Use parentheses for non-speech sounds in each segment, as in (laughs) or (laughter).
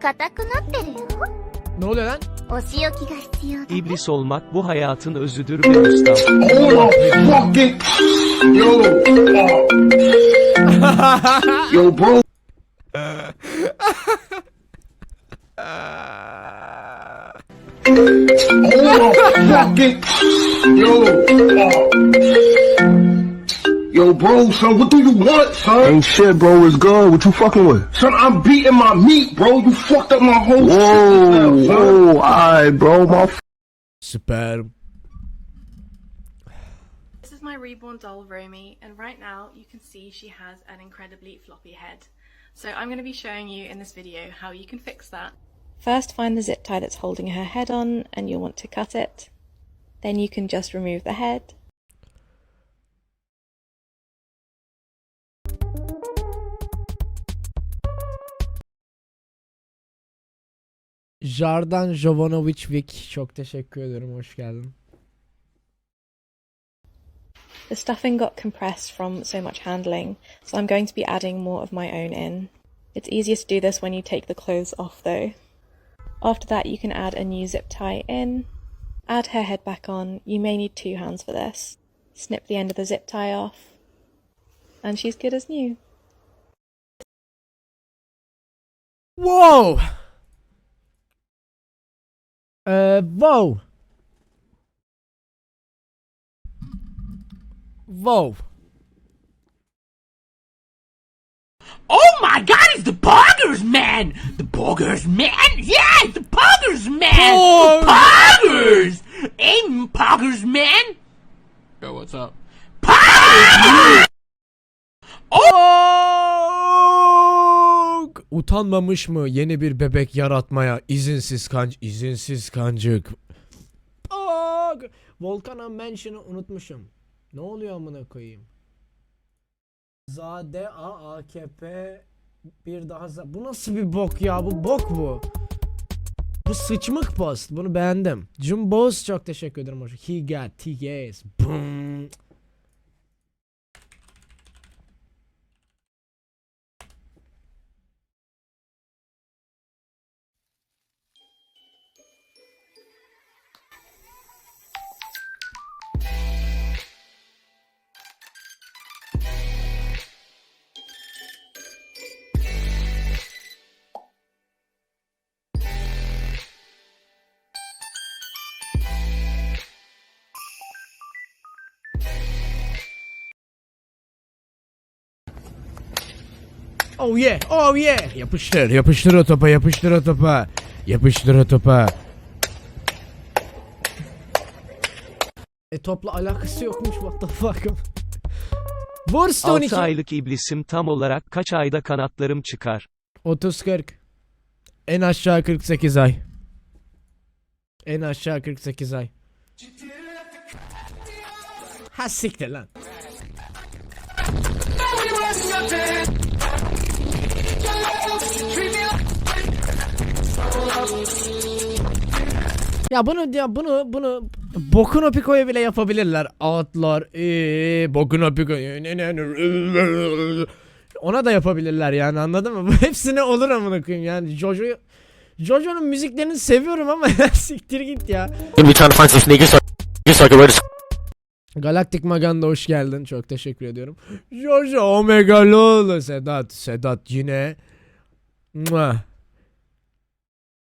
硬くなってるよ Ne oluyor lan? お仕置きが必要だね İblis olmak bu hayatın özüdür be ustam. (laughs) Hold on, fucking yo, uh, yo, (laughs) bro. Hold on, fucking yo, uh, Yo, bro, son, what do you want, son? Ain't shit, bro. It's good. What you fucking with? Son, I'm beating my meat, bro. You fucked up my whole shit Whoa, just whoa, alright, bro. My Süper. This is my reborn doll, Romy, and right now you can see she has an incredibly floppy head. So I'm going to be showing you in this video how you can fix that. First find the zip tie that's holding her head on and you'll want to cut it. Then you can just remove the head. Jardan Jovanovic Vic çok teşekkür ederim. Hoş geldin. The stuffing got compressed from so much handling, so I'm going to be adding more of my own in. It's easier to do this when you take the clothes off though. After that, you can add a new zip tie in. Add her head back on. You may need two hands for this. Snip the end of the zip tie off. And she's good as new. Wow. Ee, wow. Wow. Oh my god, it's the Poggers Man! The Poggers Man? Yeah, the Poggers Utanmamış mı yeni bir bebek yaratmaya izinsiz kanc izinsiz kancık. Ok! Volcano Mansion'ı unutmuşum. Ne oluyor amına koyayım? Zade A AKP bir daha za- Bu nasıl bir bok ya? Bu bok bu. Bu sıçmık post. Bunu beğendim. Jumboz çok teşekkür ederim. Hoş. He got TS. Boom. Oh yeah, oh yeah. Yapıştır, yapıştır o topa, yapıştır o topa. Yapıştır o topa. E topla alakası yokmuş what the fuck. Vur Stone 6 2. aylık iblisim tam olarak kaç ayda kanatlarım çıkar? 30-40. En aşağı 48 ay. En aşağı 48 ay. Ha siktir lan. Ya bunu ya bunu bunu Boku no Pico'ya bile yapabilirler. Atlar. Ee, Boku no Pico. Ona da yapabilirler yani anladın mı? Hepsine olur amına koyayım yani. Jojo Jojo'nun müziklerini seviyorum ama (laughs) siktir git ya. Galaktik Maganda hoş geldin. Çok teşekkür ediyorum. Jojo Omega Lolo Sedat. Sedat yine.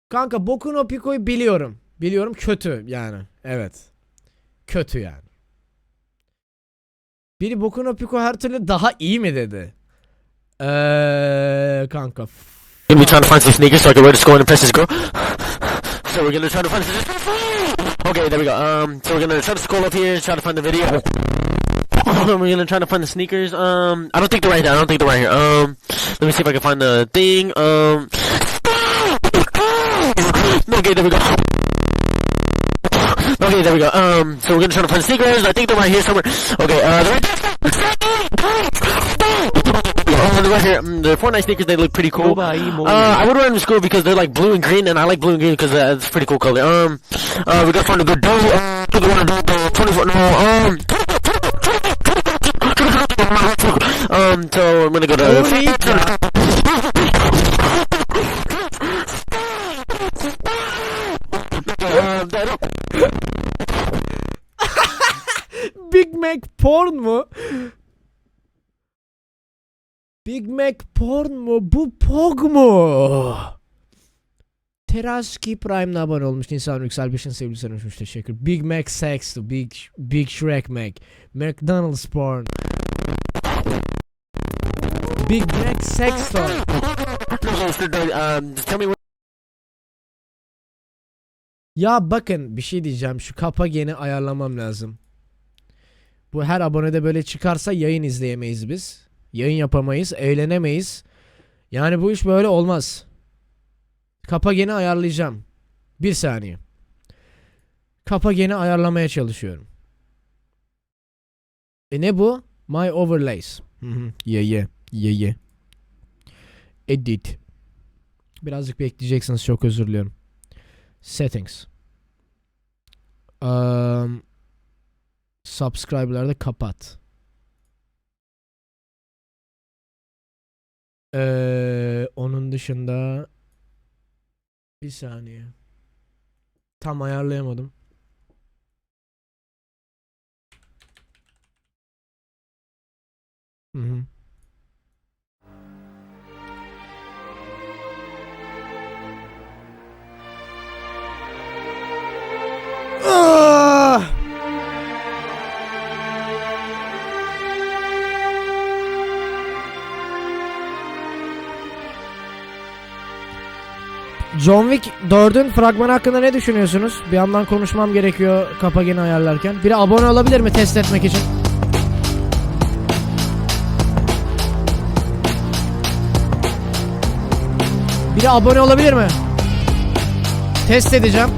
Kanka Boku no biliyorum. Biliyorum kötü yani. Evet. Kötü yani. Biri Boku no her türlü daha iyi mi dedi? Eee kanka. Be trying to find some sneakers so I can wear this go and impress this girl. So we're gonna try to find Okay, there we go. Um, so we're gonna try to scroll up here try to find the video. (laughs) we're gonna try to find the sneakers. Um, I don't think they're right here. I don't think they're right here. Um, let me see if I can find the thing. Um, (laughs) okay, there we go. Okay, there we go. Um, so we're gonna try to find the sneakers. I think they're right here somewhere. Okay, uh, they're right Oh, (laughs) they're right here. Mm, the Fortnite sneakers, they look pretty cool. Baba iyi mi Uh, I would wear them to school because they're like blue and green, and I like blue and green because uh, it's a pretty cool color. Um, uh, we gotta find a good dough. We gotta find a good, uh, 24, no, um, Um, so I'm gonna go to. Big Mac porn mu? Big Mac porn mu? Bu pog mu? Teraski Prime'la abone olmuş insan Yüksel Beş'in sevgili sanmışmış teşekkür. Big Mac Sexto, Big, Big Shrek Mac, McDonald's Porn. Big Mac Sexto. Just tell me what. Ya bakın bir şey diyeceğim. Şu kapa geni ayarlamam lazım. Bu her abonede böyle çıkarsa yayın izleyemeyiz biz. Yayın yapamayız, eğlenemeyiz. Yani bu iş böyle olmaz. Kapa geni ayarlayacağım. Bir saniye. Kapa geni ayarlamaya çalışıyorum. E ne bu? My overlays. Hı hı. Ye ye. Ye ye. Edit. Birazcık bekleyeceksiniz. Çok özür diliyorum. Settings. Um, subscriber'larda kapat. Ee, onun dışında bir saniye. Tam ayarlayamadım. Hı hı. John Wick 4'ün fragmanı hakkında ne düşünüyorsunuz? Bir yandan konuşmam gerekiyor kapageni ayarlarken. Biri abone olabilir mi test etmek için? Biri abone olabilir mi? Test edeceğim.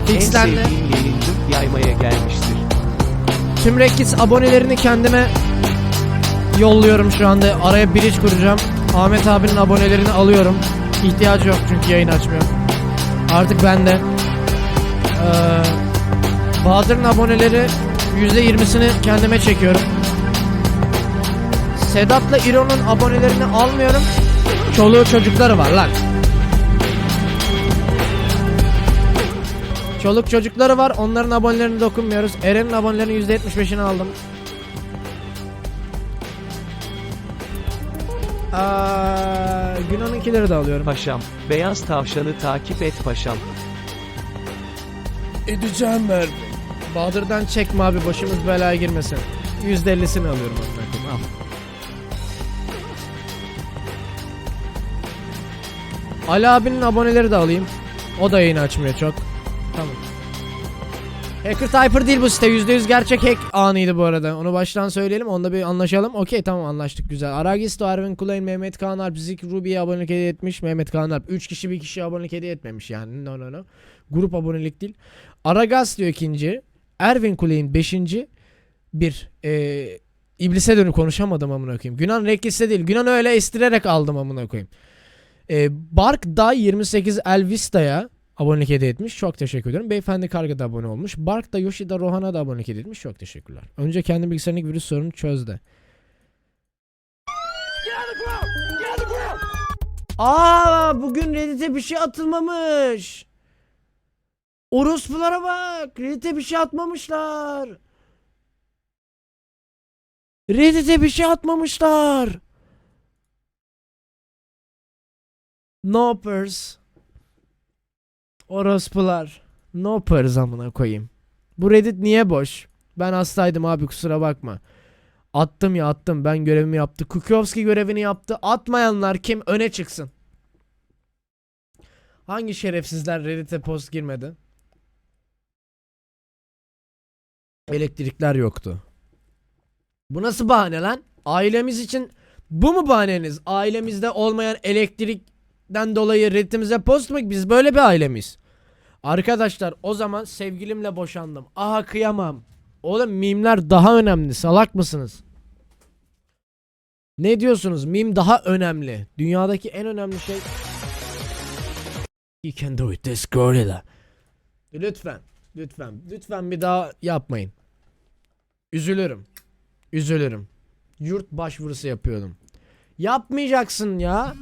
En Fixlendi. sevdiğim yayıncı yaymaya gelmiştir. Tüm Rekkis abonelerini kendime yolluyorum şu anda. Araya bridge kuracağım. Ahmet abinin abonelerini alıyorum. İhtiyacı yok çünkü yayın açmıyor. Artık bende. Ee, Bahadır'ın aboneleri %20'sini kendime çekiyorum. Sedat'la İro'nun abonelerini almıyorum. Çoluğu çocukları var lan. Çoluk çocukları var. Onların abonelerini dokunmuyoruz. Eren'in abonelerinin %75'ini aldım. Aa, Günan'ınkileri de alıyorum. Paşam, beyaz tavşanı takip et paşam. Edeceğim ver. Bahadır'dan çekme abi başımız belaya girmesin. %50'sini alıyorum amına al. Ali abinin aboneleri de alayım. O da yayın açmıyor çok. Hacker Typer değil bu site. %100 gerçek hack anıydı bu arada. Onu baştan söyleyelim. Onda bir anlaşalım. Okey tamam anlaştık güzel. Aragisto, Arvin Kulayn, Mehmet Kaan Alp, Zik Ruby'ye abonelik hediye etmiş. Mehmet Kaan Alp. 3 kişi bir kişi abonelik hediye etmemiş yani. No no no. Grup abonelik değil. Aragaz diyor ikinci. Ervin Kulayn beşinci. Bir. Ee, İblise dönüp konuşamadım amına koyayım. Günan Rekkis'te değil. Günan öyle estirerek aldım amına koyayım. Ee, Bark Day 28 Elvista'ya abonelik hediye etmiş. Çok teşekkür ederim. Beyefendi Karga da abone olmuş. Bark da Yoshida Rohan'a da abonelik hediye etmiş. Çok teşekkürler. Önce kendi bilgisayarındaki virüs sorunu çöz de. Aa bugün Reddit'e bir şey atılmamış. Orospulara bak. Reddit'e bir şey atmamışlar. Reddit'e bir şey atmamışlar. Nopers. Orospular. Nopers amına koyayım. Bu Reddit niye boş? Ben hastaydım abi kusura bakma. Attım ya attım. Ben görevimi yaptı. Kukovski görevini yaptı. Atmayanlar kim? Öne çıksın. Hangi şerefsizler Reddit'e post girmedi? Elektrikler yoktu. Bu nasıl bahane lan? Ailemiz için bu mu bahaneniz? Ailemizde olmayan elektrikten dolayı Reddit'imize post mu? Biz böyle bir ailemiz. Arkadaşlar o zaman sevgilimle boşandım. Aha kıyamam. Oğlum mimler daha önemli. Salak mısınız? Ne diyorsunuz? Mim daha önemli. Dünyadaki en önemli şey You can do it this gorilla. Lütfen. Lütfen. Lütfen bir daha yapmayın. Üzülürüm. Üzülürüm. Yurt başvurusu yapıyordum. Yapmayacaksın ya.